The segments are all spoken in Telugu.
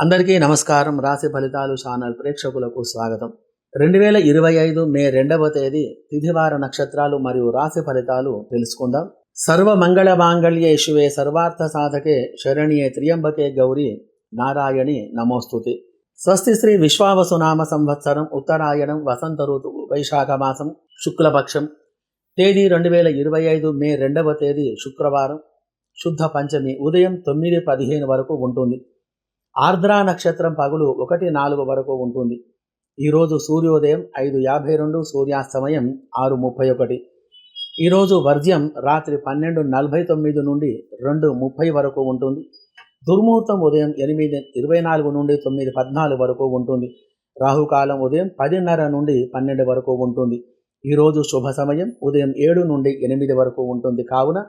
అందరికీ నమస్కారం. రాశి ఫలితాలు ఛానల్ ప్రేక్షకులకు స్వాగతం. రెండు వేల ఇరవై ఐదు మే రెండవ తేదీ తిథివార నక్షత్రాలు మరియు రాశి ఫలితాలు తెలుసుకుందాం. సర్వ మంగళ మాంగళ్యే శివే సర్వార్థ సాధకే శరణ్యే త్రియంబకే గౌరి నారాయణి నమోస్తుతి. స్వస్తి శ్రీ విశ్వావసునామ సంవత్సరం ఉత్తరాయణం వసంత ఋతువు వైశాఖ మాసం శుక్లపక్షం. తేదీ రెండు వేల ఇరవై ఐదు మే రెండవ తేదీ శుక్రవారం. శుద్ధ పంచమి ఉదయం తొమ్మిది పదిహేను వరకు ఉంటుంది. ఆర్ద్రా నక్షత్రం పగులు ఒకటి నాలుగు వరకు ఉంటుంది. ఈరోజు సూర్యోదయం ఐదు యాభై రెండు సూర్యాస్తమయం ఆరు ముప్పై ఒకటి. ఈరోజు వర్జ్యం రాత్రి పన్నెండు నలభై తొమ్మిది నుండి రెండు ముప్పై వరకు ఉంటుంది. దుర్ముహూర్తం ఉదయం ఎనిమిది ఇరవై నాలుగు నుండి తొమ్మిది పద్నాలుగు వరకు ఉంటుంది. రాహుకాలం ఉదయం పదిన్నర నుండి పన్నెండు వరకు ఉంటుంది. ఈరోజు శుభ సమయం ఉదయం ఏడు నుండి ఎనిమిది వరకు ఉంటుంది. కావున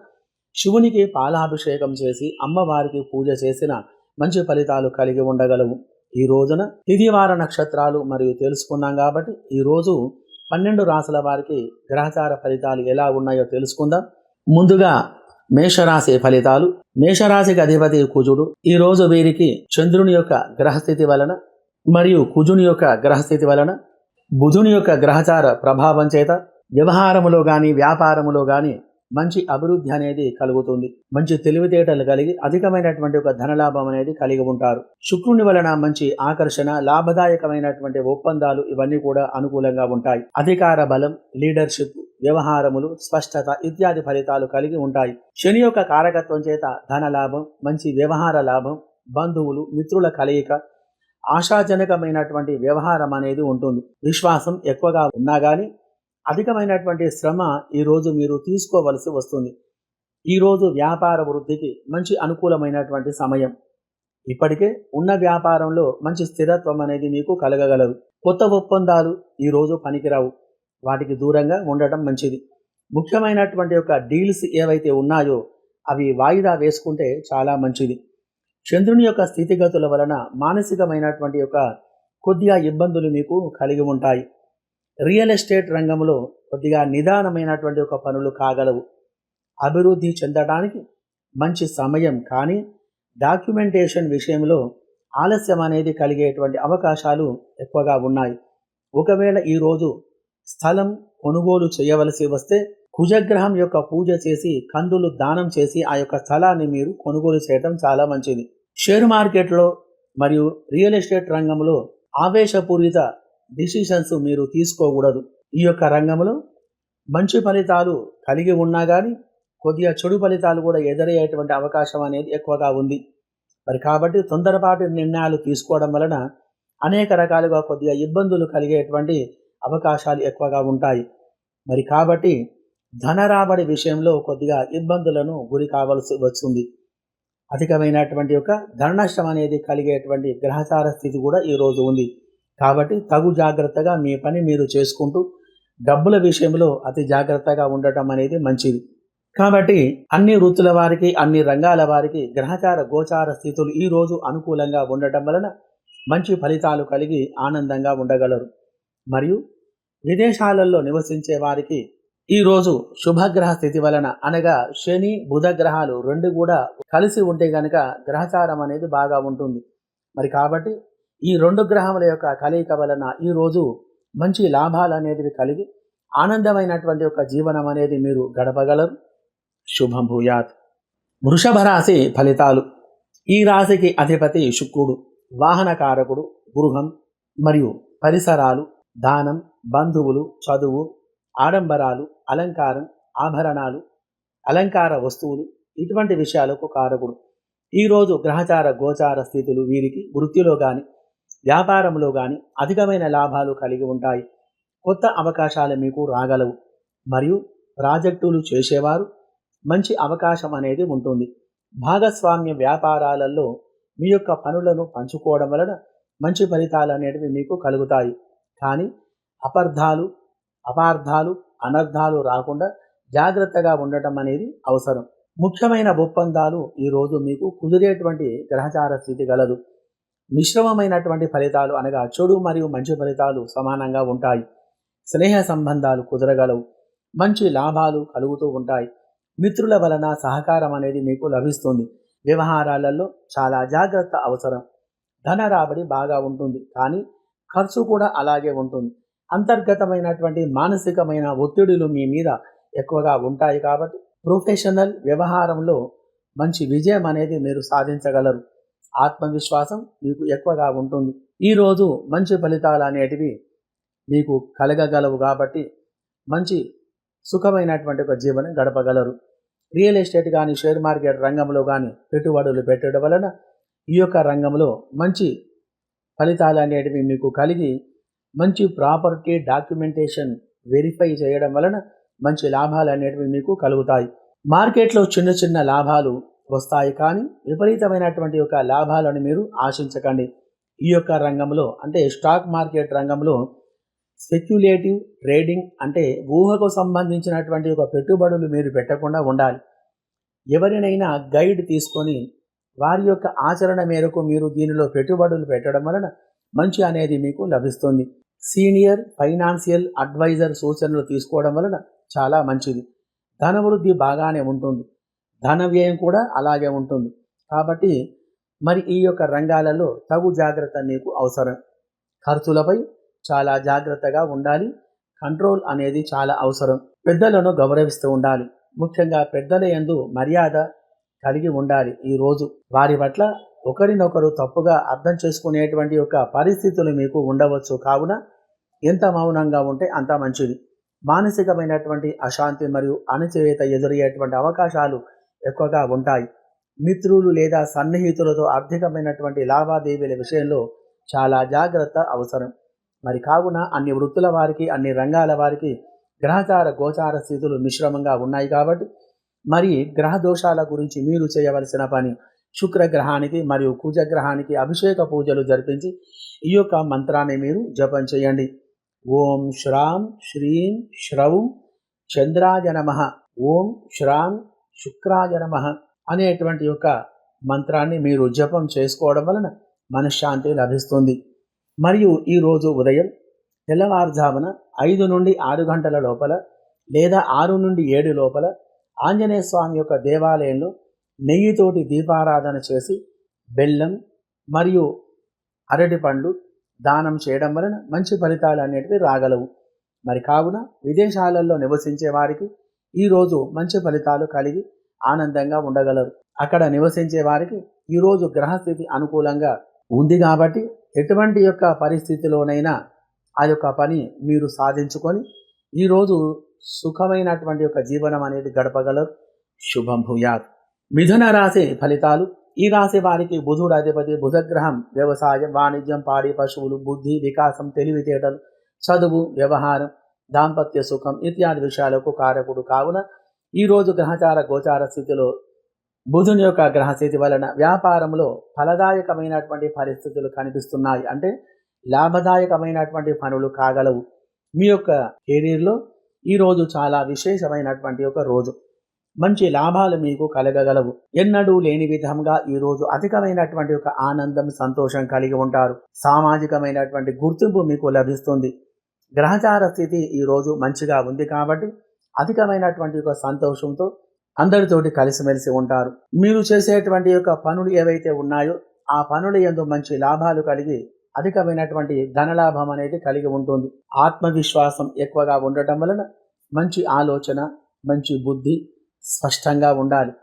శివునికి పాలాభిషేకం చేసి అమ్మవారికి పూజ చేసిన మంచి ఫలితాలు కలిగి ఉండగలవు. ఈ రోజున తిదివార నక్షత్రాలు మరియు తెలుసుకున్నాం కాబట్టి ఈ రోజు పన్నెండు రాసుల వారికి గ్రహచార ఫలితాలు ఎలా ఉన్నాయో తెలుసుకుందాం. ముందుగా మేషరాశి ఫలితాలు. మేషరాశికి అధిపతి కుజుడు. ఈ రోజు వీరికి చంద్రుని యొక్క గ్రహస్థితి వలన మరియు కుజుని యొక్క గ్రహస్థితి వలన బుధుని యొక్క గ్రహచార ప్రభావం చేత వ్యవహారములో కానీ వ్యాపారములో కానీ మంచి అభివృద్ధి అనేది కలుగుతుంది. మంచి తెలివితేటలు కలిగి అధికమైనటువంటి ఒక ధనలాభం అనేది కలిగి ఉంటారు. శుక్రుని వలన మంచి ఆకర్షణ లాభదాయకమైనటువంటి ఒప్పందాలు ఇవన్నీ కూడా అనుకూలంగా ఉంటాయి. అధికార బలం లీడర్షిప్ వ్యవహారములు స్పష్టత ఇత్యాది ఫలితాలు కలిగి ఉంటాయి. శని యొక్క కారకత్వం చేత ధన లాభం మంచి వ్యవహార లాభం బంధువులు మిత్రుల కలయిక ఆశాజనకమైనటువంటి వ్యవహారం అనేది ఉంటుంది. విశ్వాసం ఎక్కువగా ఉన్నా కానీ అధికమైనటువంటి శ్రమ ఈరోజు మీరు తీసుకోవలసి వస్తుంది. ఈరోజు వ్యాపార వృద్ధికి మంచి అనుకూలమైనటువంటి సమయం. ఇప్పటికే ఉన్న వ్యాపారంలో మంచి స్థిరత్వం అనేది మీకు కలగగలదు. కొత్త ఒప్పందాలు ఈరోజు పనికిరావు. వాటికి దూరంగా ఉండటం మంచిది. ముఖ్యమైనటువంటి యొక్క డీల్స్ ఏవైతే ఉన్నాయో అవి వాయిదా వేసుకుంటే చాలా మంచిది. చంద్రుని యొక్క స్థితిగతుల వలన మానసికమైనటువంటి యొక్క కొద్దిగా ఇబ్బందులు మీకు కలిగి ఉంటాయి. రియల్ ఎస్టేట్ రంగంలో కొద్దిగా నిదానమైనటువంటి ఒక పనులు కాగలవు. అభివృద్ధి చెందడానికి మంచి సమయం కానీ డాక్యుమెంటేషన్ విషయంలో ఆలస్యం అనేది కలిగేటువంటి అవకాశాలు ఎక్కువగా ఉన్నాయి. ఒకవేళ ఈరోజు స్థలం కొనుగోలు చేయవలసి వస్తే కుజగ్రహం యొక్క పూజ చేసి కందులు దానం చేసి ఆ యొక్క స్థలాన్ని మీరు కొనుగోలు చేయడం చాలా మంచిది. షేర్ మార్కెట్లో మరియు రియల్ ఎస్టేట్ రంగంలో ఆవేశపూరిత డిసిషన్స్ మీరు తీసుకోకూడదు. ఈ యొక్క రంగంలో మంచి ఫలితాలు కలిగి ఉన్నా కానీ కొద్దిగా చెడు ఫలితాలు కూడా ఎదురయ్యేటువంటి అవకాశం అనేది ఎక్కువగా ఉంది. మరి కాబట్టి తొందరపాటు నిర్ణయాలు తీసుకోవడం వలన అనేక రకాలుగా కొద్దిగా ఇబ్బందులు కలిగేటువంటి అవకాశాలు ఎక్కువగా ఉంటాయి. మరి కాబట్టి ధన రాబడి విషయంలో కొద్దిగా ఇబ్బందులను గురి కావాల్సి వస్తుంది. అధికమైనటువంటి యొక్క ధన నష్టం అనేది కలిగేటువంటి గ్రహచార స్థితి కూడా ఈరోజు ఉంది. కాబట్టి తగు జాగ్రత్తగా మీ పని మీరు చేసుకుంటూ డబ్బుల విషయంలో అతి జాగ్రత్తగా ఉండటం అనేది మంచిది. కాబట్టి అన్ని వృత్తుల వారికి అన్ని రంగాల వారికి గ్రహచార గోచార స్థితులు ఈరోజు అనుకూలంగా ఉండటం వలన మంచి ఫలితాలు కలిగి ఆనందంగా ఉండగలరు. మరియు విదేశాలలో నివసించే వారికి ఈరోజు శుభగ్రహ స్థితి వలన అనగా శని బుధ గ్రహాలు రెండు కూడా కలిసి ఉంటే గనక గ్రహచారం అనేది బాగా ఉంటుంది. మరి కాబట్టి ఈ రెండు గ్రహముల యొక్క కలయిక వలన ఈరోజు మంచి లాభాలు అనేటివి కలిగి ఆనందమైనటువంటి ఒక జీవనం అనేది మీరు గడపగలరు. శుభం భూయాత్. వృషభ రాశి ఫలితాలు. ఈ రాశికి అధిపతి శుక్రుడు వాహనకారకుడు గృహం మరియు పరిసరాలు దానం బంధువులు చదువు ఆడంబరాలు అలంకారం ఆభరణాలు అలంకార వస్తువులు ఇటువంటి విషయాలకు కారకుడు. ఈరోజు గ్రహచార గోచార స్థితులు వీరికి వృత్తిలో కానీ వ్యాపారంలో కానీ అధికమైన లాభాలు కలిగి ఉంటాయి. కొత్త అవకాశాలు మీకు రాగలవు. మరియు ప్రాజెక్టులు చేసేవారు మంచి అవకాశం అనేది ఉంటుంది. భాగస్వామ్య వ్యాపారాలలో మీ యొక్క పనులను పంచుకోవడం వలన మంచి ఫలితాలు అనేటివి మీకు కలుగుతాయి. కానీ అపార్థాలు అపార్థాలు అనర్థాలు రాకుండా జాగ్రత్తగా ఉండటం అనేది అవసరం. ముఖ్యమైన ఒప్పందాలు ఈరోజు మీకు కుదిరేటువంటి గ్రహచార స్థితి గలదు. మిశ్రమమైనటువంటి ఫలితాలు అనగా చెడు మరియు మంచి ఫలితాలు సమానంగా ఉంటాయి. స్నేహ సంబంధాలు కుదరగలవు. మంచి లాభాలు కలుగుతూ ఉంటాయి. మిత్రుల వలన సహకారం అనేది మీకు లభిస్తుంది. వ్యవహారాలలో చాలా జాగ్రత్త అవసరం. ధన రాబడి బాగా ఉంటుంది. కానీ ఖర్చు కూడా అలాగే ఉంటుంది. అంతర్గతమైనటువంటి మానసికమైన ఒత్తిడులు మీ మీద ఎక్కువగా ఉంటాయి కాబట్టి ప్రొఫెషనల్ వ్యవహారంలో మంచి విజయం అనేది మీరు సాధించగలరు. ఆత్మవిశ్వాసం మీకు ఎక్కువగా ఉంటుంది. ఈరోజు మంచి ఫలితాలు అనేటివి మీకు కలగగలవు కాబట్టి మంచి సుఖమైనటువంటి ఒక జీవనం గడపగలరు. రియల్ ఎస్టేట్ కానీ షేర్ మార్కెట్ రంగంలో కానీ పెట్టుబడులు పెట్టడం వలన ఈ యొక్క రంగంలో మంచి ఫలితాలు అనేటివి మీకు కలిగి మంచి ప్రాపర్టీ డాక్యుమెంటేషన్ వెరిఫై చేయడం వలన మంచి లాభాలు అనేటివి మీకు కలుగుతాయి. మార్కెట్లో చిన్న చిన్న లాభాలు వస్తాయి. కానీ విపరీతమైనటువంటి యొక్క లాభాలను మీరు ఆశించకండి. ఈ యొక్క రంగంలో అంటే స్టాక్ మార్కెట్ రంగంలో స్పెక్యులేటివ్ ట్రేడింగ్ అంటే ఊహకు సంబంధించినటువంటి ఒక పెట్టుబడులు మీరు పెట్టకుండా ఉండాలి. ఎవరినైనా గైడ్ తీసుకొని వారి యొక్క ఆచరణ మేరకు మీరు దీనిలో పెట్టుబడులు పెట్టడం వలన మంచి అనేది మీకు లభిస్తుంది. సీనియర్ ఫైనాన్షియల్ అడ్వైజర్ సూచనలు తీసుకోవడం వలన చాలా మంచిది. ధనవృద్ధి బాగానే ఉంటుంది. ధన వ్యయం కూడా అలాగే ఉంటుంది. కాబట్టి మరి ఈ యొక్క రంగాలలో తగు జాగ్రత్త మీకు అవసరం. ఖర్చులపై చాలా జాగ్రత్తగా ఉండాలి. కంట్రోల్ అనేది చాలా అవసరం. పెద్దలను గౌరవిస్తూ ఉండాలి. ముఖ్యంగా పెద్దల యందు మర్యాద కలిగి ఉండాలి ఈ రోజు. వారి పట్ల ఒకరినొకరు తప్పుగా అర్థం చేసుకునేటువంటి యొక్క పరిస్థితులు మీకు ఉండవచ్చు. కావున ఎంత మౌనంగా ఉంటే అంత మంచిది. మానసికమైనటువంటి అశాంతి మరియు అణచివేత ఎదురయ్యేటువంటి అవకాశాలు ఎక్కువగా ఉంటాయి. మిత్రులు లేదా సన్నిహితులతో ఆర్థికమైనటువంటి లావాదేవీల విషయంలో చాలా జాగ్రత్త అవసరం. మరి కావున అన్ని వృత్తుల వారికి అన్ని రంగాల వారికి గ్రహచార గోచార స్థితులు మిశ్రమంగా ఉన్నాయి కాబట్టి మరి గ్రహ దోషాల గురించి మీరు చేయవలసిన పని శుక్రగ్రహానికి మరియు కుజగ్రహానికి అభిషేక పూజలు జరిపించి ఈ యొక్క మంత్రాన్ని మీరు జపం చేయండి. ఓం శ్రాం శ్రీం శ్రవం చంద్రాయ నమ. ఓం శ్రాం శుక్రాయ నమ అనేటువంటి యొక్క మంత్రాన్ని మీరు జపం చేసుకోవడం వలన మనశ్శాంతి లభిస్తుంది. మరియు ఈరోజు ఉదయం తెల్లవారుజామున ఐదు నుండి ఆరు గంటల లోపల లేదా ఆరు నుండి ఏడు లోపల ఆంజనేయ స్వామి యొక్క దేవాలయంలో నెయ్యితోటి దీపారాధన చేసి బెల్లం మరియు అరటిపండు దానం చేయడం వలన మంచి ఫలితాలు అనేటివి రాగలవు. మరి కావున విదేశాలలో నివసించే వారికి ఈరోజు మంచి ఫలితాలు కలిగి ఆనందంగా ఉండగలరు. అక్కడ నివసించే వారికి ఈరోజు గ్రహస్థితి అనుకూలంగా ఉంది కాబట్టి ఎటువంటి యొక్క పరిస్థితిలోనైనా ఆ యొక్క పని మీరు సాధించుకొని ఈరోజు సుఖమైనటువంటి యొక్క జీవనం అనేది గడపగలరు. శుభం భూయాత్. మిథున రాశి ఫలితాలు. ఈ రాశి వారికి బుధుడు అధిపతి బుధగ్రహం వ్యవసాయం వాణిజ్యం పాడి పశువులు బుద్ధి వికాసం తెలివితేటలు చదువు వ్యవహారం దాంపత్య సుఖం ఇత్యాది విషయాలకు కారకుడు కావున ఈరోజు గ్రహచార గోచార స్థితిలో బుధుని యొక్క గ్రహస్థితి వలన వ్యాపారంలో ఫలదాయకమైనటువంటి పరిస్థితులు కనిపిస్తున్నాయి. అంటే లాభదాయకమైనటువంటి పనులు కాగలవు. మీ యొక్క కెరీర్లో ఈరోజు చాలా విశేషమైనటువంటి ఒక రోజు. మంచి లాభాలు మీకు కలగగలవు. ఎన్నడూ లేని విధంగా ఈరోజు అధికమైనటువంటి ఒక ఆనందం సంతోషం కలిగి ఉంటారు. సామాజికమైనటువంటి గుర్తింపు మీకు లభిస్తుంది. గ్రహచార స్థితి ఈరోజు మంచిగా ఉంది కాబట్టి అధికమైనటువంటి ఒక సంతోషంతో అందరితోటి కలిసిమెలిసి ఉంటారు. మీరు చేసేటువంటి యొక్క పనులు ఏవైతే ఉన్నాయో ఆ పనుల ఎందు మంచి లాభాలు కలిగి అధికమైనటువంటి ధనలాభం అనేది కలిగి ఉంటుంది. ఆత్మవిశ్వాసం ఎక్కువగా ఉండటం వలన మంచి ఆలోచన మంచి బుద్ధి స్పష్టంగా ఉండాలి.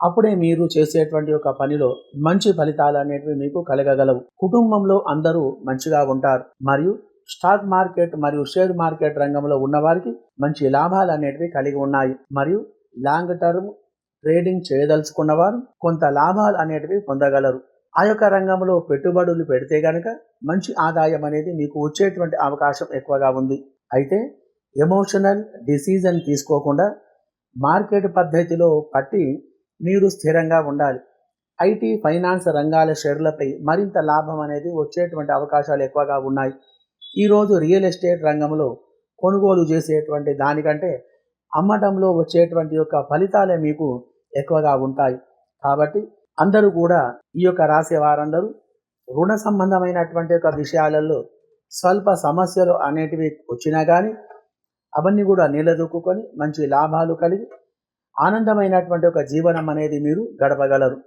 అప్పుడే మీరు చేసేటువంటి ఒక పనిలో మంచి ఫలితాలు అనేటివి మీకు కలగగలవు. కుటుంబంలో అందరూ మంచిగా ఉంటారు. మరియు స్టాక్ మార్కెట్ మరియు షేర్ మార్కెట్ రంగంలో ఉన్నవారికి మంచి లాభాలు అనేటివి కలిగి ఉన్నాయి. మరియు లాంగ్ టర్మ్ ట్రేడింగ్ చేయదలుచుకున్నవారు కొంత లాభాలు అనేటివి పొందగలరు. ఆ యొక్క రంగంలో పెట్టుబడులు పెడితే గనక మంచి ఆదాయం అనేది మీకు వచ్చేటువంటి అవకాశం ఎక్కువగా ఉంది. అయితే ఎమోషనల్ డిసిజన్ తీసుకోకుండా మార్కెట్ పద్ధతిలో పట్టి మీరు స్థిరంగా ఉండాలి. ఐటీ ఫైనాన్స్ రంగాల షేర్లపై మరింత లాభం అనేది వచ్చేటువంటి అవకాశాలు ఎక్కువగా ఉన్నాయి. ఈరోజు రియల్ ఎస్టేట్ రంగంలో కొనుగోలు చేసేటువంటి దానికంటే అమ్మటంలో వచ్చేటువంటి యొక్క ఫలితాలే మీకు ఎక్కువగా ఉంటాయి. కాబట్టి అందరూ కూడా ఈ యొక్క రాసే వారందరూ రుణ సంబంధమైనటువంటి యొక్క విషయాలలో స్వల్ప సమస్యలు అనేటివి వచ్చినా కానీ అవన్నీ కూడా నిలదొక్కుని మంచి లాభాలు కలిగి ఆనందమైనటువంటి ఒక జీవనం అనేది మీరు గడపగలరు.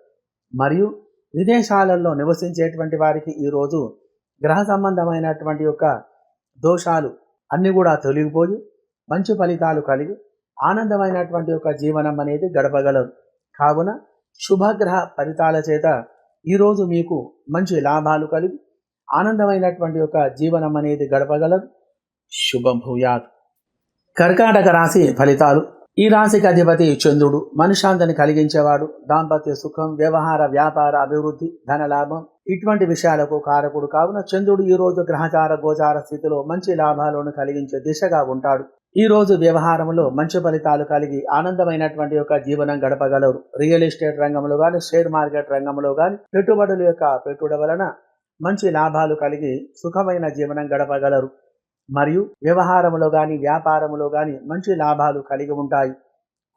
మరియు విదేశాలలో నివసించేటువంటి వారికి ఈరోజు గ్రహ సంబంధమైనటువంటి యొక్క దోషాలు అన్నీ కూడా తొలగిపోయి మంచి ఫలితాలు కలిగి ఆనందమైనటువంటి యొక్క జీవనం అనేది గడపగలరు. కావున శుభగ్రహ ఫలితాల చేత ఈరోజు మీకు మంచి లాభాలు కలిగి ఆనందమైనటువంటి యొక్క జీవనం అనేది గడపగలరు. శుభం భూయాత్. కర్కాటక రాశి ఫలితాలు. ఈ రాశికి అధిపతి చంద్రుడు. మనశ్శాంతిని కలిగించేవాడు. దాంపత్య సుఖం వ్యవహార వ్యాపార అభివృద్ధి ధన లాభం ఇటువంటి విషయాలకు కారకుడు కావున చంద్రుడు ఈ రోజు గ్రహచార గోచార స్థితిలో మంచి లాభాలను కలిగించే దిశగా ఉంటాడు. ఈ రోజు వ్యవహారంలో మంచి ఫలితాలు కలిగి ఆనందమైనటువంటి యొక్క జీవనం గడపగలరు. రియల్ ఎస్టేట్ రంగంలో కానీ షేర్ మార్కెట్ రంగంలో కానీ పెట్టుబడుల యొక్క పెట్టుబడి వలన మంచి లాభాలు కలిగి సుఖమైన జీవనం గడపగలరు. మరియు వ్యవహారములో కానీ వ్యాపారములో కానీ మంచి లాభాలు కలిగి ఉంటాయి.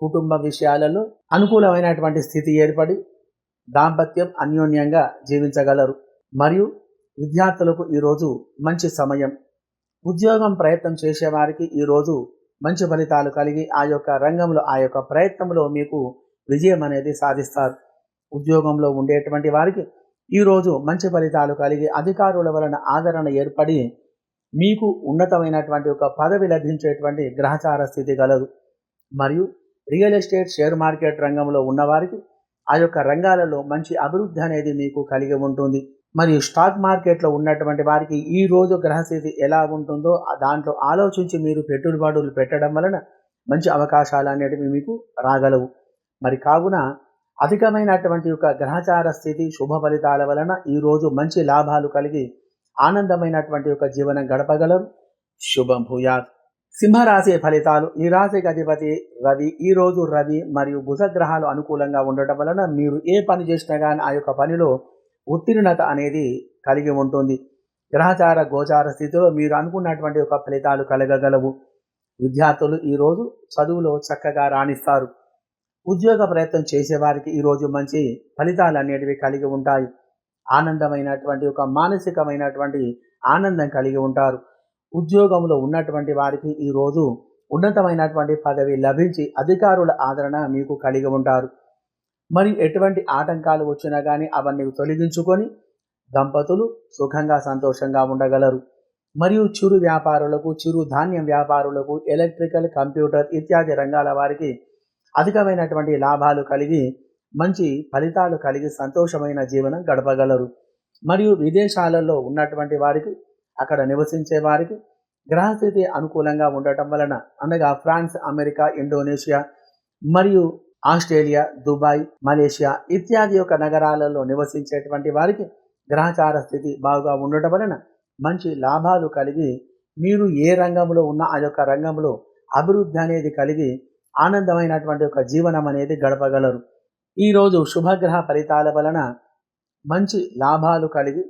కుటుంబ విషయాలలో అనుకూలమైనటువంటి స్థితి ఏర్పడి దాంపత్యం అన్యోన్యంగా జీవించగలరు. మరియు విద్యార్థులకు ఈరోజు మంచి సమయం. ఉద్యోగం ప్రయత్నం చేసేవారికి ఈరోజు మంచి ఫలితాలు కలిగి ఆ యొక్క రంగంలో ఆ యొక్క ప్రయత్నంలో మీకు విజయం అనేది సాధిస్తారు. ఉద్యోగంలో ఉండేటువంటి వారికి ఈరోజు మంచి ఫలితాలు కలిగి అధికారుల వలన ఆదరణ ఏర్పడి మీకు ఉన్నతమైనటువంటి ఒక పదవి లభించేటువంటి గ్రహచార స్థితి కలదు మరియు రియల్ ఎస్టేట్ షేర్ మార్కెట్ రంగంలో ఉన్నవారికి ఆ యొక్క రంగాలలో మంచి అభివృద్ధి అనేది మీకు కలిగి ఉంటుంది. మరియు స్టాక్ మార్కెట్లో ఉన్నటువంటి వారికి ఈ రోజు గ్రహస్థితి ఎలా ఉంటుందో దాంట్లో ఆలోచించి మీరు పెట్టుబడులు పెట్టడం వలన మంచి అవకాశాలు అనేటివి మీకు రాగలవు. మరి కావున అధికమైనటువంటి యొక్క గ్రహచార స్థితి శుభ ఫలితాల వలన ఈరోజు మంచి లాభాలు కలిగి ఆనందమైనటువంటి యొక్క జీవనం గడపగలరు. శుభం భూయాత్. సింహరాశి ఫలితాలు. ఈ రాశికి అధిపతి రవి ఈ రోజు రవి మరియు భుజగ్రహాలు అనుకూలంగా ఉండటం వలన మీరు ఏ పని చేసినా కానీ ఆ యొక్క పనిలో ఉత్తీర్ణత అనేది కలిగి ఉంటుంది. గ్రహచార గోచార స్థితిలో మీరు అనుకున్నటువంటి ఒక ఫలితాలు కలగగలవు. విద్యార్థులు ఈరోజు చదువులో చక్కగా రాణిస్తారు. ఉద్యోగ ప్రయత్నం చేసేవారికి ఈరోజు మంచి ఫలితాలు అనేటివి కలిగి ఉంటాయి. ఆనందమైనటువంటి ఒక మానసికమైనటువంటి ఆనందం కలిగి ఉంటారు. ఉద్యోగంలో ఉన్నటువంటి వారికి ఈరోజు ఉన్నతమైనటువంటి పదవి లభించి అధికారుల ఆదరణ మీకు కలిగి ఉంటారు. మరి ఎటువంటి ఆటంకాలు వచ్చినా కానీ అవన్నీ తొలగించుకొని దంపతులు సుఖంగా సంతోషంగా ఉండగలరు. మరియు చిరు వ్యాపారులకు చిరు ధాన్యం వ్యాపారులకు ఎలక్ట్రికల్ కంప్యూటర్ ఇత్యాది రంగాల వారికి అధికమైనటువంటి లాభాలు కలిగి మంచి ఫలితాలు కలిగి సంతోషమైన జీవనం గడపగలరు. మరియు విదేశాలలో ఉన్నటువంటి వారికి అక్కడ నివసించే వారికి గ్రహస్థితి అనుకూలంగా ఉండటం వలన అనగా ఫ్రాన్స్ అమెరికా ఇండోనేషియా మరియు ఆస్ట్రేలియా దుబాయ్ మలేషియా ఇత్యాది యొక్క నగరాలలో నివసించేటువంటి వారికి గ్రహచార స్థితి బాగా ఉండటం వలన మంచి లాభాలు కలిగి మీరు ఏ రంగంలో ఉన్న ఆ యొక్క రంగంలో అభివృద్ధి అనేది కలిగి ఆనందమైనటువంటి ఒక జీవనం అనేది గడపగలరు. ఈరోజు శుభగ్రహ ఫలితాల వలన మంచి లాభాలు కలిగి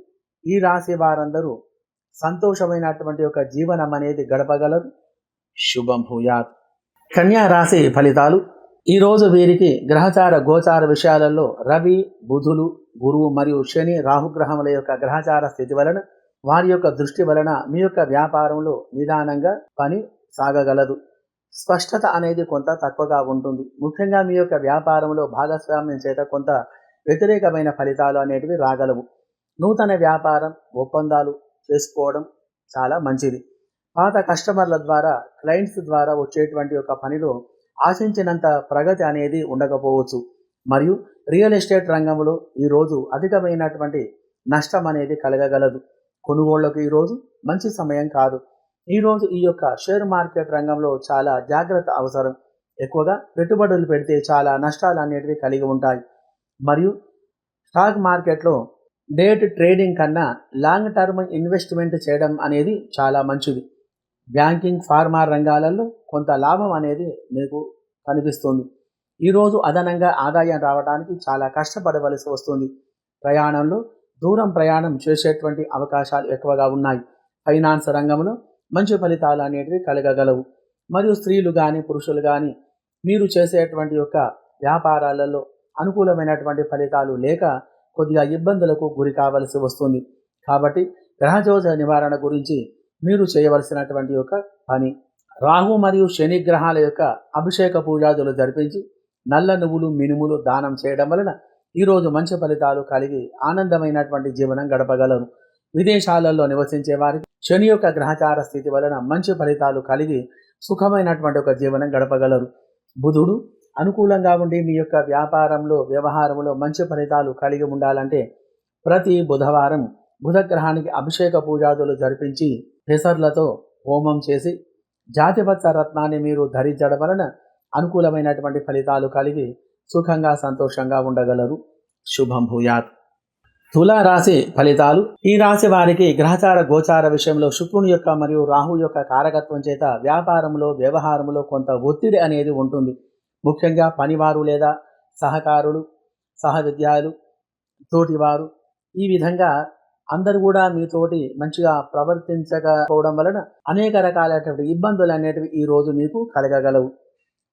ఈ రాశి వారందరూ సంతోషమైనటువంటి ఒక జీవనం అనేది గడపగలరు. శుభం భూయాత్. కన్యా రాశి ఫలితాలు. ఈరోజు వీరికి గ్రహచార గోచార విషయాలలో రవి బుధులు గురువు మరియు శని రాహుగ్రహముల యొక్క గ్రహచార స్థితి వలన వారి యొక్క దృష్టి వలన మీ యొక్క వ్యాపారంలో నిదానంగా పని సాగగలదు. స్పష్టత అనేది కొంత తక్కువగా ఉంటుంది. ముఖ్యంగా మీ యొక్క వ్యాపారంలో భాగస్వామ్యం చేత కొంత వ్యతిరేకమైన ఫలితాలు అనేటివి రాగలవు. నూతన వ్యాపారం ఒప్పందాలు చేసుకోవడం చాలా మంచిది. పాత కస్టమర్ల ద్వారా క్లయింట్స్ ద్వారా వచ్చేటువంటి ఒక పనిలో ఆశించినంత ప్రగతి అనేది ఉండకపోవచ్చు. మరియు రియల్ ఎస్టేట్ రంగంలో ఈరోజు అధికమైనటువంటి నష్టం అనేది కలగగలదు. కొనుగోళ్ళకు ఈరోజు మంచి సమయం కాదు. ఈరోజు ఈ యొక్క షేర్ మార్కెట్ రంగంలో చాలా జాగ్రత్త అవసరం. ఎక్కువగా పెట్టుబడులు పెడితే చాలా నష్టాలు అనేటివి కలిగి ఉంటాయి. మరియు స్టాక్ మార్కెట్లో డేట్ ట్రేడింగ్ కన్నా లాంగ్ టర్మ్ ఇన్వెస్ట్మెంట్ చేయడం అనేది చాలా మంచిది. బ్యాంకింగ్ ఫార్మా రంగాలలో కొంత లాభం అనేది మీకు కనిపిస్తుంది. ఈరోజు అదనంగా ఆదాయం రావడానికి చాలా కష్టపడవలసి వస్తుంది. ప్రయాణంలో దూరం ప్రయాణం చేసేటువంటి అవకాశాలు ఎక్కువగా ఉన్నాయి. ఫైనాన్స్ రంగంలో మంచి ఫలితాలు అనేటివి కలగగలవు. మరియు స్త్రీలు కానీ పురుషులు కానీ మీరు చేసేటువంటి యొక్క వ్యాపారాలలో అనుకూలమైనటువంటి ఫలితాలు లేక కొద్దిగా ఇబ్బందులకు గురి కావలసి వస్తుంది. కాబట్టి గ్రహజోజ నివారణ గురించి మీరు చేయవలసినటువంటి యొక్క పని. రాహు మరియు శని గ్రహాల యొక్క అభిషేక పూజాదులు జరిపించి నల్ల నువ్వులు మినుములు దానం చేయడం వలన ఈరోజు మంచి ఫలితాలు కలిగి ఆనందమైనటువంటి జీవనం గడపగలరు. విదేశాలలో నివసించే వారికి శని యొక్క గ్రహచార స్థితి వలన మంచి ఫలితాలు కలిగి సుఖమైనటువంటి ఒక జీవనం గడపగలరు. బుధుడు అనుకూలంగా ఉండి మీ యొక్క వ్యాపారంలో వ్యవహారంలో మంచి ఫలితాలు కలిగి ఉండాలంటే ప్రతి బుధవారం బుధగ్రహానికి అభిషేక పూజాదులు జరిపించి పెసర్లతో హోమం చేసి జాతిపత్ర రత్నాన్ని మీరు ధరించడం వలన అనుకూలమైనటువంటి ఫలితాలు కలిగి సుఖంగా సంతోషంగా ఉండగలరు. శుభం భూయాత్. తులా రాశి ఫలితాలు. ఈ రాశి వారికి గ్రహచార గోచార విషయంలో శుక్రుని యొక్క మరియు రాహు యొక్క కారకత్వం చేత వ్యాపారంలో వ్యవహారంలో కొంత ఒత్తిడి అనేది ఉంటుంది. ముఖ్యంగా పనివారు లేదా సహకారులు సహవిద్యాలు తోటివారు ఈ విధంగా అందరు కూడా మీతోటి మంచిగా ప్రవర్తించకపోవడం వలన అనేక రకాలైనటువంటి ఇబ్బందులు అనేటివి ఈ రోజు మీకు కలగగలవు.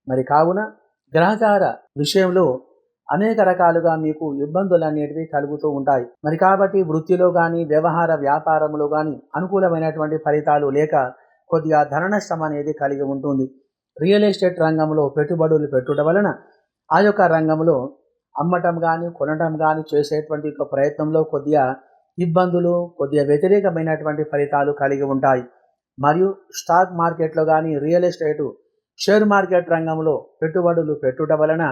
మరి కావున గ్రహచార విషయంలో అనేక రకాలుగా మీకు ఇబ్బందులు అనేటివి కలుగుతూ ఉంటాయి. మరి కాబట్టి వృత్తిలో కానీ వ్యవహార వ్యాపారంలో కానీ అనుకూలమైనటువంటి ఫలితాలు లేక కొద్దిగా ధన నష్టం అనేది కలిగి ఉంటుంది. రియల్ ఎస్టేట్ రంగంలో పెట్టుబడులు పెట్టుట వలన ఆ యొక్క రంగంలో అమ్మటం కానీ కొనటం కానీ చేసేటువంటి యొక్క ప్రయత్నంలో కొద్దిగా ఇబ్బందులు కొద్దిగా వ్యతిరేకమైనటువంటి ఫలితాలు కలిగి ఉంటాయి. మరియు స్టాక్ మార్కెట్లో కానీ రియల్ ఎస్టేటు షేర్ మార్కెట్ రంగంలో పెట్టుబడులు పెట్టుట వలన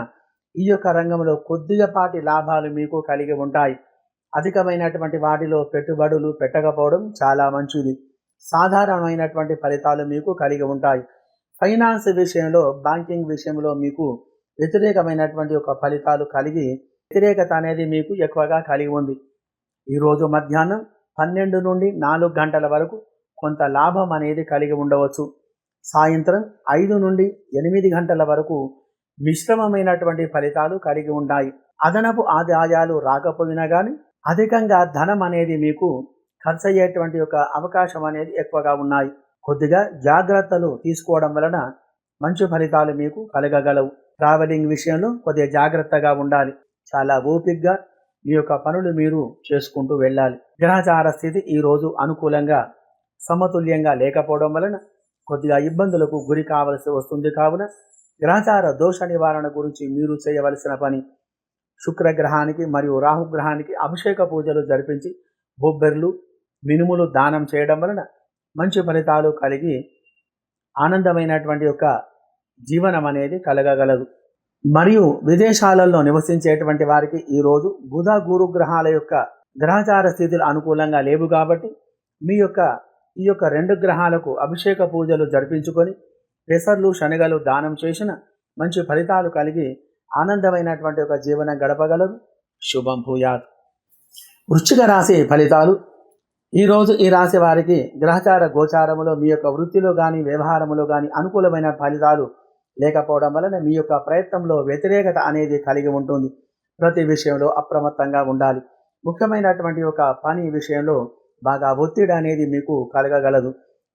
ఈ యొక్క రంగంలో కొద్దిగాపాటి లాభాలు మీకు కలిగి ఉంటాయి. అధికమైనటువంటి వాటిలో పెట్టుబడులు పెట్టకపోవడం చాలా మంచిది. సాధారణమైనటువంటి ఫలితాలు మీకు కలిగి ఉంటాయి. ఫైనాన్స్ విషయంలో బ్యాంకింగ్ విషయంలో మీకు వ్యతిరేకమైనటువంటి ఒక ఫలితాలు కలిగి వ్యతిరేకత అనేది మీకు ఎక్కువగా కలిగి ఉంది. ఈరోజు మధ్యాహ్నం పన్నెండు నుండి నాలుగు గంటల వరకు కొంత లాభం అనేది కలిగి ఉండవచ్చు. సాయంత్రం ఐదు నుండి ఎనిమిది గంటల వరకు మిశ్రమమైనటువంటి ఫలితాలు కలిగి ఉన్నాయి. అదనపు ఆదాయాలు రాకపోయినా కానీ అధికంగా ధనం అనేది మీకు ఖర్చు అయ్యేటువంటి ఒక అవకాశం అనేది ఎక్కువగా ఉన్నాయి. కొద్దిగా జాగ్రత్తలు తీసుకోవడం వలన మంచి ఫలితాలు మీకు కలగగలవు. ట్రావెలింగ్ విషయంలో కొద్దిగా జాగ్రత్తగా ఉండాలి. చాలా ఓపిక్గా మీ యొక్క పనులు మీరు చేసుకుంటూ వెళ్ళాలి. గ్రహచార స్థితి ఈరోజు అనుకూలంగా సమతుల్యంగా లేకపోవడం వలన కొద్దిగా ఇబ్బందులకు గురి కావలసి వస్తుంది కావున గ్రహచార దోష నివారణ గురించి మీరు చేయవలసిన పని శుక్రగ్రహానికి మరియు రాహుగ్రహానికి అభిషేక పూజలు జరిపించి బొబ్బెర్లు మినుములు దానం చేయడం వలన మంచి ఫలితాలు కలిగి ఆనందమైనటువంటి యొక్క జీవనం అనేది కలగగలదు. మరియు విదేశాలలో నివసించేటువంటి వారికి ఈరోజు బుధ గురు గ్రహాల యొక్క గ్రహచార స్థితులు అనుకూలంగా లేవు కాబట్టి మీ యొక్క ఈ యొక్క రెండు గ్రహాలకు అభిషేక పూజలు జరిపించుకొని పెసర్లు శనగలు దానం చేసిన మంచి ఫలితాలు కలిగి ఆనందమైనటువంటి ఒక జీవనం గడపగలరు. శుభం భూయాత్. వృశ్చిక రాశి ఫలితాలు ఈరోజు ఈ రాశి వారికి గ్రహచార గోచారములో మీ యొక్క వృత్తిలో కానీ వ్యవహారములో కానీ అనుకూలమైన ఫలితాలు లేకపోవడం వలన మీ యొక్క ప్రయత్నంలో వ్యతిరేకత అనేది కలిగి ఉంటుంది. ప్రతి విషయంలో అప్రమత్తంగా ఉండాలి. ముఖ్యమైనటువంటి ఒక పని విషయంలో బాగా ఒత్తిడి అనేది మీకు కలగగలదు.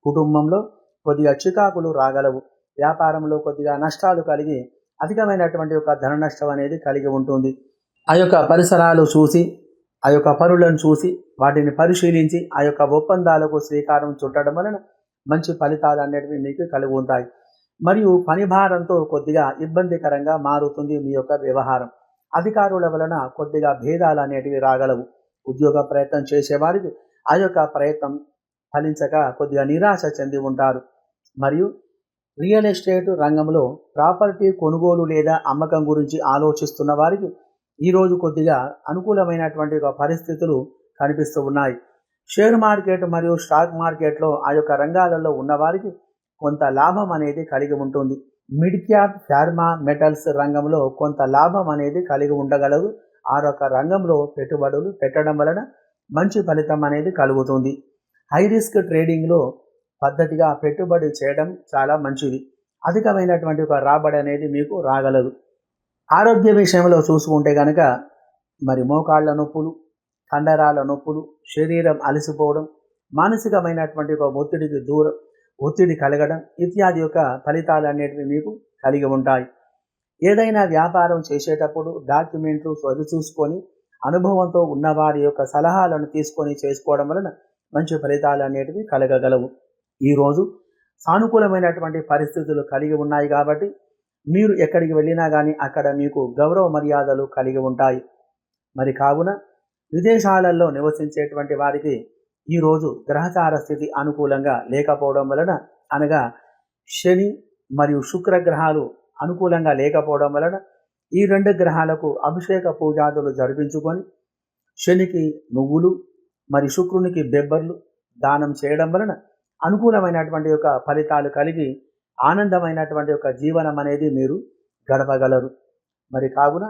కుటుంబంలో కొద్దిగా చికాకులు రాగలవు. వ్యాపారంలో కొద్దిగా నష్టాలు కలిగి అధికమైనటువంటి ఒక ధన నష్టం అనేది కలిగి ఉంటుంది. ఆ యొక్క పరిసరాలు చూసి ఆ యొక్క పనులను చూసి వాటిని పరిశీలించి ఆ యొక్క ఒప్పందాలకు శ్రీకారం చుట్టడం వలన మంచి ఫలితాలు అనేటివి మీకు కలిగి ఉంటాయి. మరియు పని భారంతో కొద్దిగా ఇబ్బందికరంగా మారుతుంది మీ యొక్క వ్యవహారం. అధికారుల వలన కొద్దిగా భేదాలు అనేటివి రాగలవు. ఉద్యోగ ప్రయత్నం చేసేవారికి ఆ యొక్క ప్రయత్నం ఫలించక కొద్దిగా నిరాశ చెంది ఉంటారు. మరియు రియల్ ఎస్టేట్ రంగంలో ప్రాపర్టీ కొనుగోలు లేదా అమ్మకం గురించి ఆలోచిస్తున్న వారికి ఈరోజు కొద్దిగా అనుకూలమైనటువంటి ఒక పరిస్థితులు కనిపిస్తూ ఉన్నాయి. షేర్ మార్కెట్ మరియు స్టాక్ మార్కెట్లో ఆ యొక్క రంగాలలో ఉన్నవారికి కొంత లాభం అనేది కలిగి ఉంటుంది. మిడ్ క్యాప్ ఫార్మా మెటల్స్ రంగంలో కొంత లాభం అనేది కలిగి ఉండగలదు. ఆ యొక్క రంగంలో పెట్టుబడులు పెట్టడం వలన మంచి ఫలితం అనేది కలుగుతుంది. హై రిస్క్ ట్రేడింగ్లో పద్ధతిగా పెట్టుబడి చేయడం చాలా మంచిది. అధికమైనటువంటి ఒక రాబడి అనేది మీకు రాగలదు. ఆరోగ్య విషయంలో చూసుకుంటే కనుక మరి మోకాళ్ళ నొప్పులు కండరాల నొప్పులు శరీరం అలసిపోవడం మానసికమైనటువంటి ఒక ఒత్తిడికి దూరం ఒత్తిడి కలగడం ఇత్యాది యొక్క ఫలితాలు అనేటివి మీకు కలిగి ఉంటాయి. ఏదైనా వ్యాపారం చేసేటప్పుడు డాక్యుమెంట్లు సరి చూసుకొని అనుభవంతో ఉన్నవారి యొక్క సలహాలను తీసుకొని చేసుకోవడం వలన మంచి ఫలితాలు అనేటివి కలగగలవు. ఈరోజు సానుకూలమైనటువంటి పరిస్థితులు కలిగి ఉన్నాయి కాబట్టి మీరు ఎక్కడికి వెళ్ళినా కానీ అక్కడ మీకు గౌరవ మర్యాదలు కలిగి ఉంటాయి. మరి కావున విదేశాలలో నివసించేటువంటి వారికి ఈరోజు గ్రహచార స్థితి అనుకూలంగా లేకపోవడం వలన అనగా శని మరియు శుక్ర గ్రహాలు అనుకూలంగా లేకపోవడం వలన ఈ రెండు గ్రహాలకు అభిషేక పూజాదులు జరిపించుకొని శనికి నువ్వులు మరి శుక్రునికి బెబ్బర్లు దానం చేయడం వలన అనుకూలమైనటువంటి యొక్క ఫలితాలు కలిగి ఆనందమైనటువంటి యొక్క జీవనం అనేది మీరు గడపగలరు. మరి కావున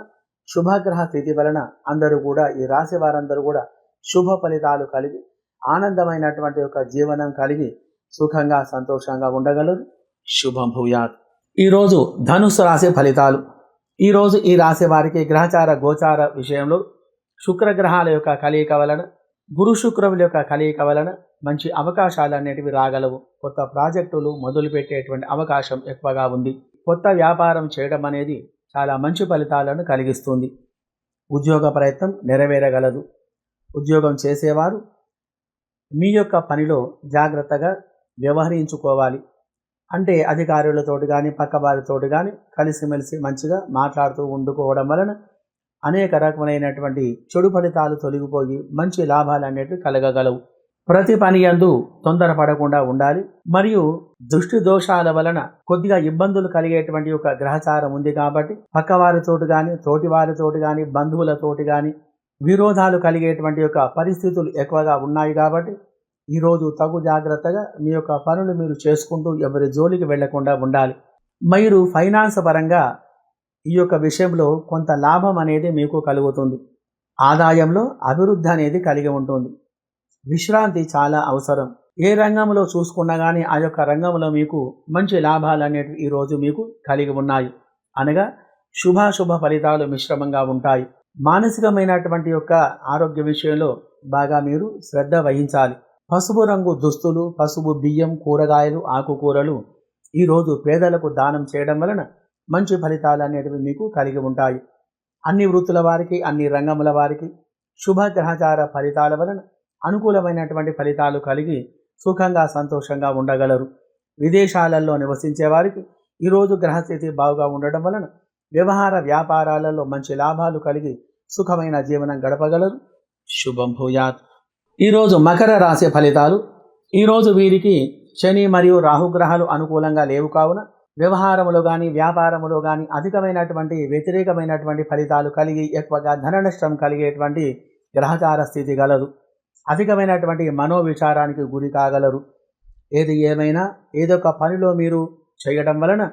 శుభగ్రహ స్థితి వలన అందరూ కూడా ఈ రాశి వారందరూ కూడా శుభ ఫలితాలు కలిగి ఆనందమైనటువంటి యొక్క జీవనం కలిగి సుఖంగా సంతోషంగా ఉండగలరు. శుభం భూయాత్. ఈరోజు ధనుసు రాశి ఫలితాలు. ఈరోజు ఈ రాశి వారికి గ్రహచార గోచార విషయంలో శుక్రగ్రహాల యొక్క కలయిక వలన గురు శుక్రముల యొక్క కలయిక వలన మంచి అవకాశాలు అనేటివి రాగలవు. కొత్త ప్రాజెక్టులు మొదలుపెట్టేటువంటి అవకాశం ఎక్కువగా ఉంది. కొత్త వ్యాపారం చేయడం అనేది చాలా మంచి ఫలితాలను కలిగిస్తుంది. ఉద్యోగ ప్రయత్నం నెరవేరగలదు. ఉద్యోగం చేసేవారు మీ యొక్క పనిలో జాగ్రత్తగా వ్యవహరించుకోవాలి. అంటే అధికారులతోటి కానీ పక్కవారితోటి కానీ కలిసిమెలిసి మంచిగా మాట్లాడుతూ ఉండుకోవడం వలన అనేక రకమైనటువంటి చెడు ఫలితాలు తొలగిపోయి మంచి లాభాలు అనేటివి కలగగలవు. ప్రతి పని యందు తొందరపడకుండా ఉండాలి. మరియు దృష్టి దోషాల వలన కొద్దిగా ఇబ్బందులు కలిగేటువంటి ఒక గ్రహచారం ఉంది కాబట్టి పక్కవారితోటి కానీ తోటివారితోటి కానీ బంధువులతోటి కానీ విరోధాలు కలిగేటువంటి యొక్క పరిస్థితులు ఎక్కువగా ఉన్నాయి కాబట్టి ఈరోజు తగు జాగ్రత్తగా మీ యొక్క పనులు మీరు చేసుకుంటూ ఎవరి జోలికి వెళ్ళకుండా ఉండాలి. మీరు ఫైనాన్స్ పరంగా ఈ యొక్క విషయంలో కొంత లాభం అనేది మీకు కలుగుతుంది. ఆదాయంలో అభివృద్ధి అనేది కలిగి ఉంటుంది. విశ్రాంతి చాలా అవసరం. ఏ రంగంలో చూసుకున్నా కానీ ఆ యొక్క రంగంలో మీకు మంచి లాభాలు అనేవి ఈరోజు మీకు కలిగి ఉన్నాయి. అనగా శుభాశుభ ఫలితాలు మిశ్రమంగా ఉంటాయి. మానసికమైనటువంటి యొక్క ఆరోగ్య విషయంలో బాగా మీరు శ్రద్ధ వహించాలి. పసుపు రంగు దుస్తులు పసుపు బియ్యం కూరగాయలు ఆకుకూరలు ఈరోజు పేదలకు దానం చేయడం వలన మంచి ఫలితాలు అనేటివి మీకు కలిగి ఉంటాయి. అన్ని వృత్తుల వారికి అన్ని రంగముల వారికి శుభ గ్రహచార ఫలితాల వలన అనుకూలమైనటువంటి ఫలితాలు కలిగి సుఖంగా సంతోషంగా ఉండగలరు. విదేశాలలో నివసించే వారికి ఈరోజు గ్రహస్థితి బాగుగా ఉండడం వలన వ్యవహార వ్యాపారాలలో మంచి లాభాలు కలిగి సుఖమైన జీవనం గడపగలరు. శుభం భూయాత్. ఈరోజు మకర రాశి ఫలితాలు. ఈరోజు వీరికి శని మరియు రాహుగ్రహాలు అనుకూలంగా లేవు కావున వ్యవహారములో కానీ వ్యాపారములో కానీ అధికమైనటువంటి వ్యతిరేకమైనటువంటి ఫలితాలు కలిగి ఎక్కువగా ధన నష్టం కలిగేటువంటి గ్రహచార స్థితి గలదు. అధికమైనటువంటి మనోవిచారానికి గురి కాగలరు. ఏది ఏమైనా ఏదొక పనిలో మీరు చేయడం వలన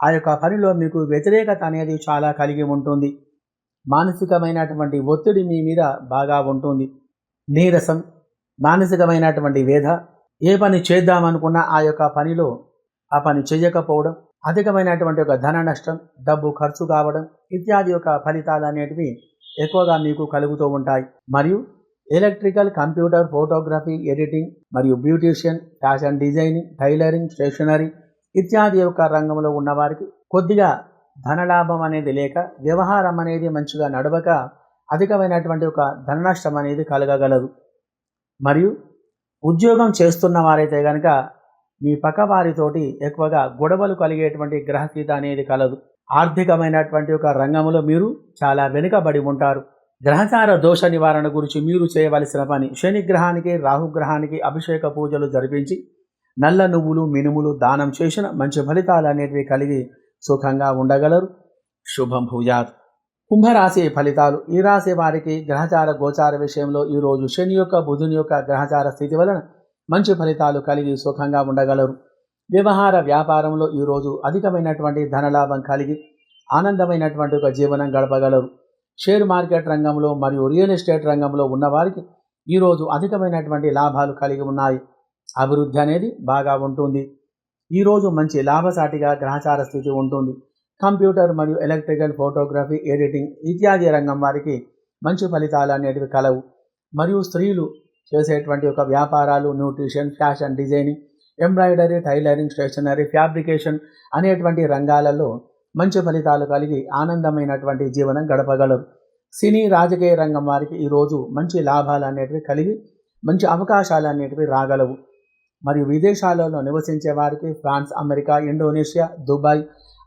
ఆ యొక్క పనిలో మీకు వ్యతిరేకత అనేది చాలా కలిగి ఉంటుంది. మానసికమైనటువంటి ఒత్తిడి మీ మీద బాగా ఉంటుంది. నీరసం మానసికమైనటువంటి వేధ ఏ పని చేద్దామనుకున్నా ఆ యొక్క పనిలో ఆ పని చేయకపోవడం అధికమైనటువంటి ఒక ధన నష్టం డబ్బు ఖర్చు కావడం ఇత్యాది యొక్క ఫలితాలు అనేటివి ఎక్కువగా మీకు కలుగుతూ ఉంటాయి. మరియు ఎలక్ట్రికల్ కంప్యూటర్ ఫోటోగ్రఫీ ఎడిటింగ్ మరియు beautician fashion designing tailoring stationery ఇత్యాది యొక్క రంగంలో ఉన్నవారికి కొద్దిగా ధనలాభం అనేది లేక వ్యవహారం అనేది మంచిగా నడవక అధికమైనటువంటి ఒక ధన నష్టం అనేది కలగగలదు. మరియు ఉద్యోగం చేస్తున్న వారైతే కనుక మీ పక్కవారితోటి ఎక్కువగా గొడవలు కలిగేటువంటి గ్రహస్థితి అనేది కలదు. ఆర్థికమైనటువంటి ఒక రంగంలో మీరు చాలా వెనుకబడి ఉంటారు. గ్రహచార దోష నివారణ గురించి మీరు చేయవలసిన పని శనిగ్రహానికి రాహుగ్రహానికి అభిషేక పూజలు జరిపించి నల్ల నువ్వులు మినుములు దానం చేసిన మంచి ఫలితాలు అనేటివి కలిగి సుఖంగా ఉండగలరు. శుభం భూయాత్. కుంభరాశి ఫలితాలు. ఈ రాశి వారికి గ్రహచార గోచార విషయంలో ఈరోజు శని యొక్క బుధుని యొక్క గ్రహచార స్థితి వలన మంచి ఫలితాలు కలిగి సుఖంగా ఉండగలరు. వ్యవహార వ్యాపారంలో ఈరోజు అధికమైనటువంటి ధనలాభం కలిగి ఆనందమైనటువంటి ఒక జీవనం గడపగలరు. షేర్ మార్కెట్ రంగంలో మరియు రియల్ ఎస్టేట్ రంగంలో ఉన్నవారికి ఈరోజు అధికమైనటువంటి లాభాలు కలిగి ఉన్నాయి. అభివృద్ధి అనేది బాగా ఉంటుంది. ఈరోజు మంచి లాభసాటిగా గ్రహచార స్థితి ఉంటుంది. కంప్యూటర్ మరియు ఎలక్ట్రికల్ ఫోటోగ్రఫీ ఎడిటింగ్ ఇత్యాది రంగం వారికి మంచి ఫలితాలు అనేటివి కలవు. మరియు స్త్రీలు చేసేటువంటి ఒక వ్యాపారాలు nutrition fashion designing embroidery tailoring stationery fabrication అనేటువంటి రంగాలలో మంచి ఫలితాలు కలిగి ఆనందమైనటువంటి జీవనం గడపగలరు. సినీ రాజకీయ రంగం వారికి ఈరోజు మంచి లాభాలు అనేటివి కలిగి మంచి అవకాశాలు అనేటివి రాగలవు. మరియు విదేశాలలో నివసించే వారికి France America Indonesia Dubai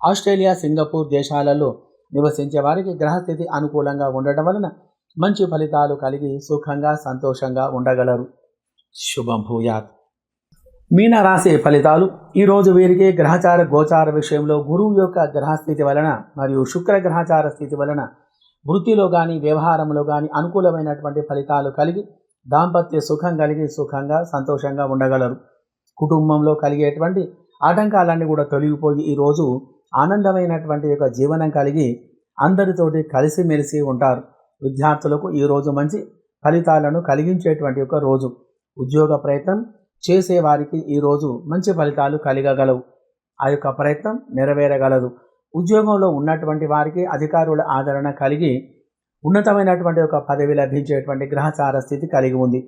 Australia Singapore దేశాలలో నివసించే వారికి గ్రహస్థితి అనుకూలంగా ఉండటం వలన మంచి ఫలితాలు కలిగి సుఖంగా సంతోషంగా ఉండగలరు. శుభం భూయాత్. మీన రాశి ఫలితాలు. ఈరోజు వీరికి గ్రహచార గోచార విషయంలో గురువు యొక్క గ్రహస్థితి వలన మరియు శుక్ర గ్రహచార స్థితి వలన వృత్తిలో కానీ వ్యవహారంలో కానీ అనుకూలమైనటువంటి ఫలితాలు కలిగి దాంపత్య సుఖం కలిగి సుఖంగా సంతోషంగా ఉండగలరు. కుటుంబంలో కలిగేటువంటి ఆటంకాలన్నీ కూడా తొలగిపోయి ఈరోజు ఆనందమైనటువంటి యొక్క జీవనం కలిగి అందరితోటి కలిసిమెలిసి ఉంటారు. విద్యార్థులకు ఈరోజు మంచి ఫలితాలను కలిగించేటువంటి ఒక రోజు. ఉద్యోగ ప్రయత్నం చేసేవారికి ఈరోజు మంచి ఫలితాలు కలిగగలవు. ఆ యొక్క ప్రయత్నం నెరవేరగలదు. ఉద్యోగంలో ఉన్నటువంటి వారికి అధికారుల ఆదరణ కలిగి ఉన్నతమైనటువంటి ఒక పదవి లభించేటువంటి గ్రహచార స్థితి కలిగి ఉంది.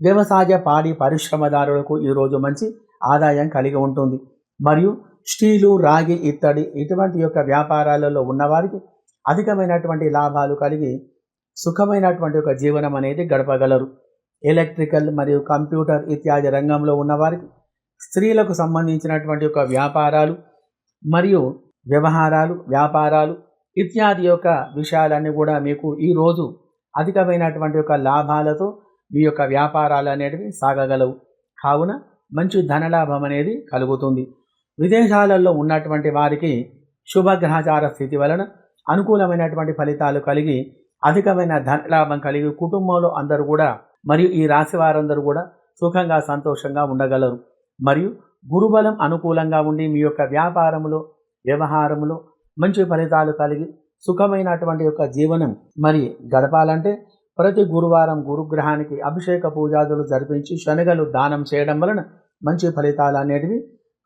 వ్యవసాయ పాడి పరిశ్రమదారులకు ఈరోజు మంచి ఆదాయం కలిగి ఉంటుంది. మరియు స్టీలు రాగి ఇత్తడి ఇటువంటి యొక్క వ్యాపారాలలో ఉన్నవారికి అధికమైనటువంటి లాభాలు కలిగి సుఖమైనటువంటి ఒక జీవనం అనేది గడపగలరు. ఎలక్ట్రికల్ మరియు కంప్యూటర్ ఇత్యాది రంగంలో ఉన్నవారికి స్త్రీలకు సంబంధించినటువంటి ఒక వ్యాపారాలు మరియు వ్యవహారాలు వ్యాపారాలు ఇత్యాది యొక్క విషయాలన్నీ కూడా మీకు ఈరోజు అధికమైనటువంటి యొక్క లాభాలతో మీ యొక్క వ్యాపారాలు అనేటివి సాగగలవు. కావున మంచి ధనలాభం అనేది కలుగుతుంది. విదేశాలలో ఉన్నటువంటి వారికి శుభగ్రహచార స్థితి వలన అనుకూలమైనటువంటి ఫలితాలు కలిగి అధికమైన ధనలాభం కలిగి కుటుంబంలో అందరూ కూడా మరియు ఈ రాశి వారందరూ కూడా సుఖంగా సంతోషంగా ఉండగలరు. మరియు గురుబలం అనుకూలంగా ఉండి మీ యొక్క వ్యాపారములో వ్యవహారములో మంచి ఫలితాలు కలిగి సుఖమైనటువంటి యొక్క జీవనం మరి గడపాలంటే ప్రతి గురువారం గురుగ్రహానికి అభిషేక పూజాదులు జరిపించి శనగలు దానం చేయడం వలన మంచి ఫలితాలు అనేటివి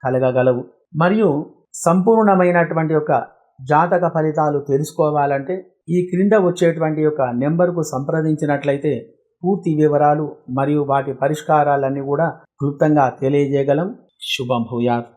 కలగగలవు. మరియు సంపూర్ణమైనటువంటి యొక్క జాతక ఫలితాలు తెలుసుకోవాలంటే ఈ క్రింద వచ్చేటువంటి యొక్క నెంబర్కు సంప్రదించినట్లయితే పూర్తి వివరాలు మరియు వాటి పరిష్కారాలన్నీ కూడా క్లుప్తంగా తెలియజేయగలం. శుభం భూయాత్.